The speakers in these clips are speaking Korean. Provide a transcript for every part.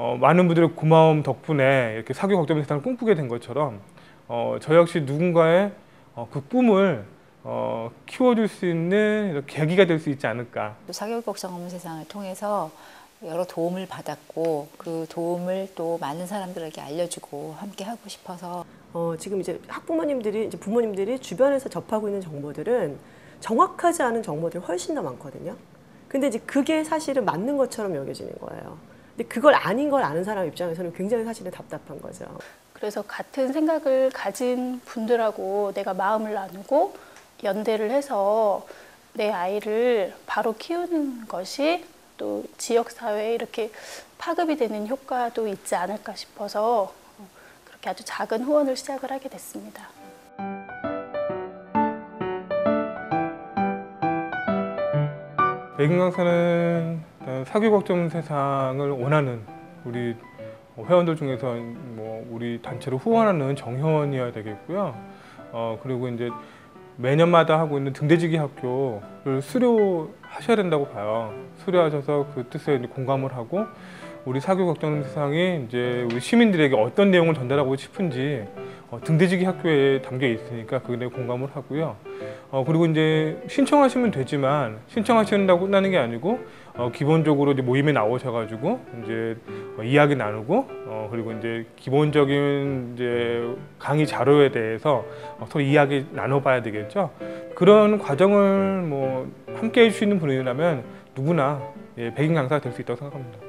어, 많은 분들의 고마움 덕분에 이렇게 사교 걱정 세상을 꿈꾸게 된 것처럼 어, 저 역시 누군가의 어, 그 꿈을 어, 키워줄 수 있는 계기가 될 수 있지 않을까. 또 사교육 걱정 없는 세상을 통해서 여러 도움을 받았고 그 도움을 또 많은 사람들에게 알려주고 함께 하고 싶어서 어, 지금 이제 학부모님들이 이제 부모님들이 주변에서 접하고 있는 정보들은 정확하지 않은 정보들이 훨씬 더 많거든요. 근데 이제 그게 사실은 맞는 것처럼 여겨지는 거예요. 근데 그걸 아닌 걸 아는 사람 입장에서는 굉장히 사실은 답답한 거죠. 그래서 같은 생각을 가진 분들하고 내가 마음을 나누고 연대를 해서 내 아이를 바로 키우는 것이 또 지역 사회에 이렇게 파급이 되는 효과도 있지 않을까 싶어서 그렇게 아주 작은 후원을 시작을 하게 됐습니다. 백인 강사는 사교 걱정 세상을 원하는 우리 회원들 중에서 뭐 우리 단체로 후원하는 정회원이어야 되겠고요. 어 그리고 이제 매년마다 하고 있는 등대지기 학교를 수료하셔야 된다고 봐요. 수료하셔서 그 뜻에 공감을 하고 우리 사교 걱정 세상이 이제 우리 시민들에게 어떤 내용을 전달하고 싶은지 어, 등대지기 학교에 담겨 있으니까 그에 공감을 하고요. 어, 그리고 이제 신청하시면 되지만 신청하신다고 끝나는 게 아니고 어, 기본적으로 이제 모임에 나오셔가지고 이제 어, 이야기 나누고 어, 그리고 이제 기본적인 이제 강의 자료에 대해서 어, 서로 이야기 나눠봐야 되겠죠. 그런 과정을 뭐 함께 있는 분이라면 누구나 예, 백인 강사가 될 수 있다고 생각합니다.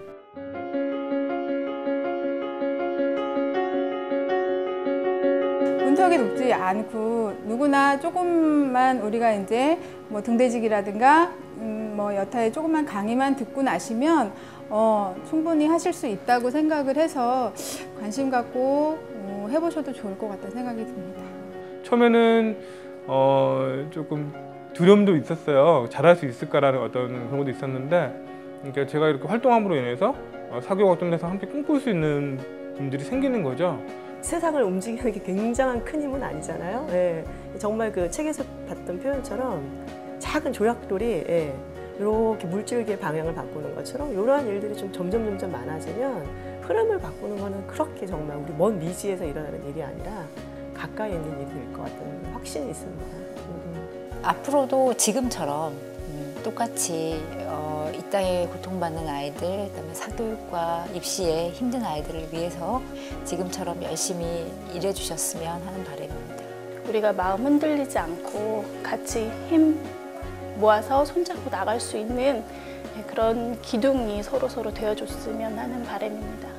문턱이 높지 않고 누구나 조금만 우리가 이제 뭐 등대직이라든가 음, 뭐 여타의 조금만 강의만 듣고 나시면 어, 충분히 하실 수 있다고 생각을 해서 관심 갖고 어, 해보셔도 좋을 것 같다는 생각이 듭니다. 처음에는 어 조금 두려움도 있었어요. 잘할 수 있을까라는 어떤 그런 것도 있었는데, 그러니까 제가 이렇게 활동함으로 인해서 어, 사교 어떤 데서 함께 꿈꿀 수 있는 분들이 생기는 거죠. 세상을 움직이는 게 굉장한 큰 힘은 아니잖아요. 예. 정말 그 책에서 봤던 표현처럼 작은 조약돌이 예. 이렇게 물줄기의 방향을 바꾸는 것처럼 이러한 일들이 좀 점점 점점 많아지면 흐름을 바꾸는 거는 그렇게 정말 우리 먼 미지에서 일어나는 일이 아니라 가까이 있는 될것 같다는 확신이 있습니다. 음. 앞으로도 지금처럼 음, 똑같이 어, 이 땅에 고통받는 아이들, 그다음에 사교육과 입시에 힘든 아이들을 위해서 지금처럼 열심히 일해주셨으면 하는 바람입니다. 우리가 마음 흔들리지 않고 같이 힘 모아서 손잡고 나갈 수 있는 그런 기둥이 서로 서로 되어줬으면 하는 바람입니다.